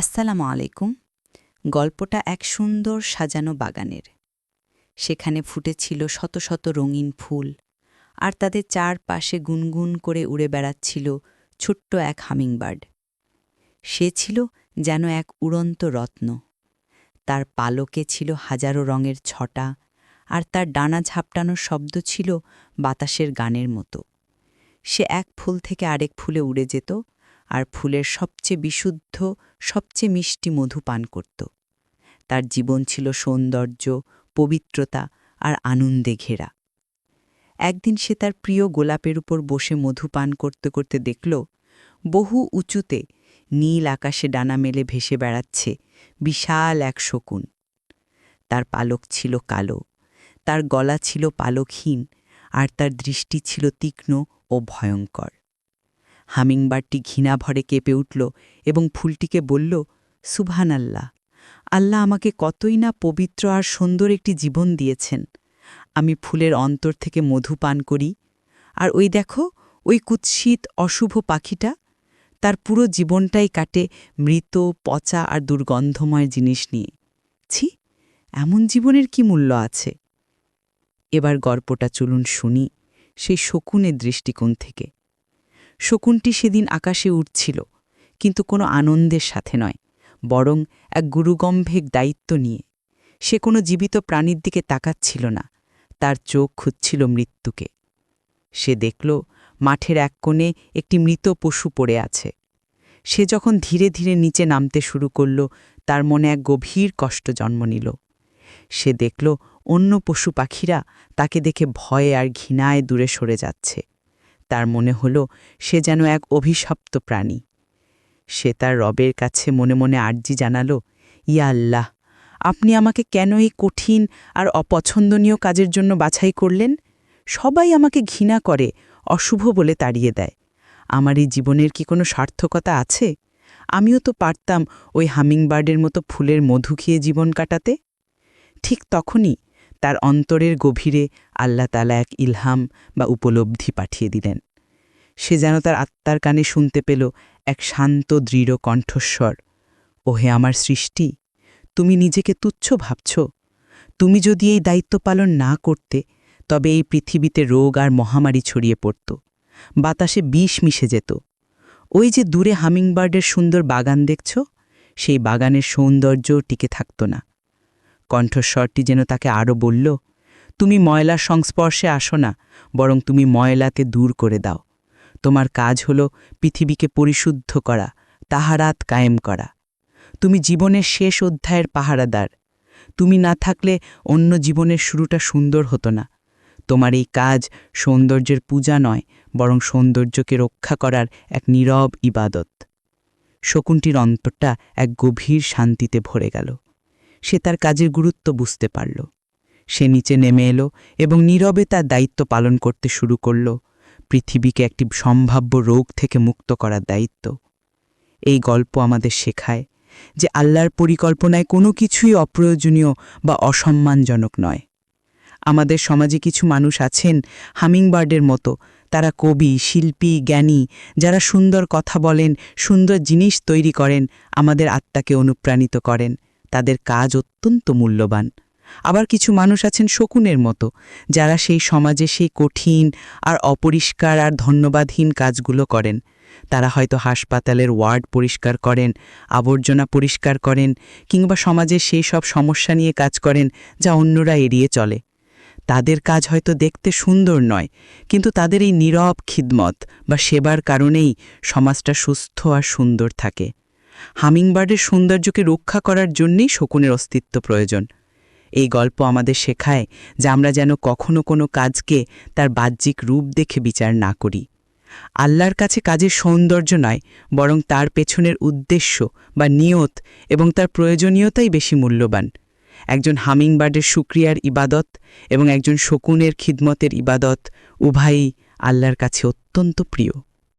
আসসালামু আলাইকুম। গল্পটা এক সুন্দর সাজানো বাগানের। সেখানে ফুটেছিল শত শত রঙিন ফুল আর তাদের চারপাশে গুনগুন করে উড়ে বেড়াচ্ছিল ছোট্ট এক হামিংবার্ড। সে ছিল যেন এক উড়ন্ত রত্ন। তার পালকে ছিল হাজারো রঙের ছটা আর তার ডানা ঝাপটানোর শব্দ ছিল বাতাসের গানের মতো। সে এক ফুল থেকে আরেক ফুলে উড়ে যেত আর ফুলের সবচেয়ে বিশুদ্ধ, সবচেয়ে মিষ্টি মধু পান করত। তার জীবন ছিল সৌন্দর্য, পবিত্রতা আর আনন্দে ঘেরা। একদিন সে তার প্রিয় গোলাপের উপর বসে মধু পান করতে করতে দেখল, বহু উঁচুতে নীল আকাশে ডানা মেলে ভেসে বেড়াচ্ছে বিশাল এক শকুন। তার পালক ছিল কালো, তার গলা ছিল পালকহীন আর তার দৃষ্টি ছিল তীক্ষ্ণ ও ভয়ঙ্কর। হামিংবার্ডটি ঘৃণা ভরে কেঁপে উঠল এবং ফুলটিকে বলল সুবহান আল্লাহ আল্লাহ আমাকে কতই না পবিত্র আর সুন্দর একটি জীবন দিয়েছেন। আমি ফুলের অন্তর থেকে মধু পান করি, আর ওই দেখো, ওই কুৎসিত অশুভ পাখিটা, তার পুরো জীবনটাই কাটে মৃত, পচা আর দুর্গন্ধময় জিনিস নিয়ে। ছি, এমন জীবনের কি মূল্য আছে? এবার গল্পটা চলুন শুনি সেই শকুনের দৃষ্টিকোণ থেকে। শকুনটি সেদিন আকাশে উঠছিল কিন্তু কোনো আনন্দের সাথে নয়, বরং এক গুরুগম্ভীর দায়িত্ব নিয়ে। সে কোনো জীবিত প্রাণীর দিকে তাকাচ্ছিল না, তার চোখ খুঁজছিল মৃত্যুকে। সে দেখল, মাঠের এক কোণে একটি মৃত পশু পড়ে আছে। সে যখন ধীরে ধীরে নিচে নামতে শুরু করল, তার মনে এক গভীর কষ্ট জন্ম নিল। সে দেখল, অন্য পশু পাখিরা তাকে দেখে ভয়ে আর ঘৃণায় দূরে সরে যাচ্ছে। তার মনে হল সে যেন এক অভিশপ্ত প্রাণী। সে তার রবের কাছে মনে মনে আর্জি জানালো, ইয়া আল্লাহ, আপনি আমাকে কেন এই কঠিন আর অপছন্দনীয় কাজের জন্য বাছাই করলেন? সবাই আমাকে ঘৃণা করে, অশুভ বলে তাড়িয়ে দেয়। আমার এই জীবনের কি কোনো সার্থকতা আছে? আমিও তো পারতাম ওই হামিংবার্ডের মতো ফুলের মধু খেয়ে জীবন কাটাতে। ঠিক তখনই তার অন্তরের গভীরে আল্লাহ তালা এক ইলহাম বা উপলব্ধি পাঠিয়ে দিলেন। সে যেন তার আত্মার কানে শুনতে পেল এক শান্ত, দৃঢ় কণ্ঠস্বর। ওহে আমার সৃষ্টি, তুমি নিজেকে তুচ্ছ ভাবছ। তুমি যদি এই দায়িত্ব পালন না করতে, তবে এই পৃথিবীতে রোগ আর মহামারী ছড়িয়ে পড়ত। বাতাসে বিষ মিশে যেত। ওই যে দূরে হামিংবার্ডের সুন্দর বাগান দেখছ, সেই বাগানের সৌন্দর্য টিকে থাকত না। কণ্ঠস্বরটি যেন তাকে আরও বলল, তুমি ময়লার সংস্পর্শে আসো না, বরং তুমি ময়লাকে দূর করে দাও। তোমার কাজ হল পৃথিবীকে পরিশুদ্ধ করা, তাহারাত কায়েম করা। তুমি জীবনের শেষ অধ্যায়ের পাহারাদার। তুমি না থাকলে অন্য জীবনের শুরুটা সুন্দর হতো না। তোমার এই কাজ সৌন্দর্যের পূজা নয়, বরং সৌন্দর্যকে রক্ষা করার এক নীরব ইবাদত। শকুনটির অন্তরটা এক গভীর শান্তিতে ভরে গেল। সে তার কাজের গুরুত্ব বুঝতে পারল। সে নিচে নেমে এলো এবং নীরবে তার দায়িত্ব পালন করতে শুরু করল। পৃথিবীকে একটি সম্ভাব্য রোগ থেকে মুক্ত করার দায়িত্ব। এই গল্প আমাদের শেখায় যে আল্লাহর পরিকল্পনায় কোনো কিছুই অপ্রয়োজনীয় বা অসম্মানজনক নয়। আমাদের সমাজে কিছু মানুষ আছেন হামিংবার্ডের মতো। তারা কবি, শিল্পী, জ্ঞানী, যারা সুন্দর কথা বলেন, সুন্দর জিনিস তৈরি করেন, আমাদের আত্মাকে অনুপ্রাণিত করেন। তাদের কাজ অত্যন্ত মূল্যবান। আবার কিছু মানুষ আছেন শকুনের মতো, যারা সেই সমাজে সেই কঠিন আর অপরিষ্কার আর ধন্যবাদহীন কাজগুলো করেন। তারা হয়তো হাসপাতালের ওয়ার্ড পরিষ্কার করেন, আবর্জনা পরিষ্কার করেন, কিংবা সমাজের সেই সব সমস্যা নিয়ে কাজ করেন যা অন্যরা এড়িয়ে চলে। তাদের কাজ হয়তো দেখতে সুন্দর নয়, কিন্তু তাদের এই নীরব খিদমত বা সেবার কারণেই সমাজটা সুস্থ আর সুন্দর থাকে। হামিংবার্ডের সৌন্দর্যকে রক্ষা করার জন্যেই শকুনের অস্তিত্ব প্রয়োজন। এই গল্প আমাদের শেখায় যে আমরা যেন কখনো কোনো কাজকে তার বাহ্যিক রূপ দেখে বিচার না করি। আল্লাহর কাছে কাজের সৌন্দর্য নয়, বরং তার পেছনের উদ্দেশ্য বা নিয়ত এবং তার প্রয়োজনীয়তাই বেশি মূল্যবান। একজন হামিংবার্ডের সুক্রিয়ার ইবাদত এবং একজন শকুনের খিদমতের ইবাদত উভয়ই আল্লাহর কাছে অত্যন্ত প্রিয়।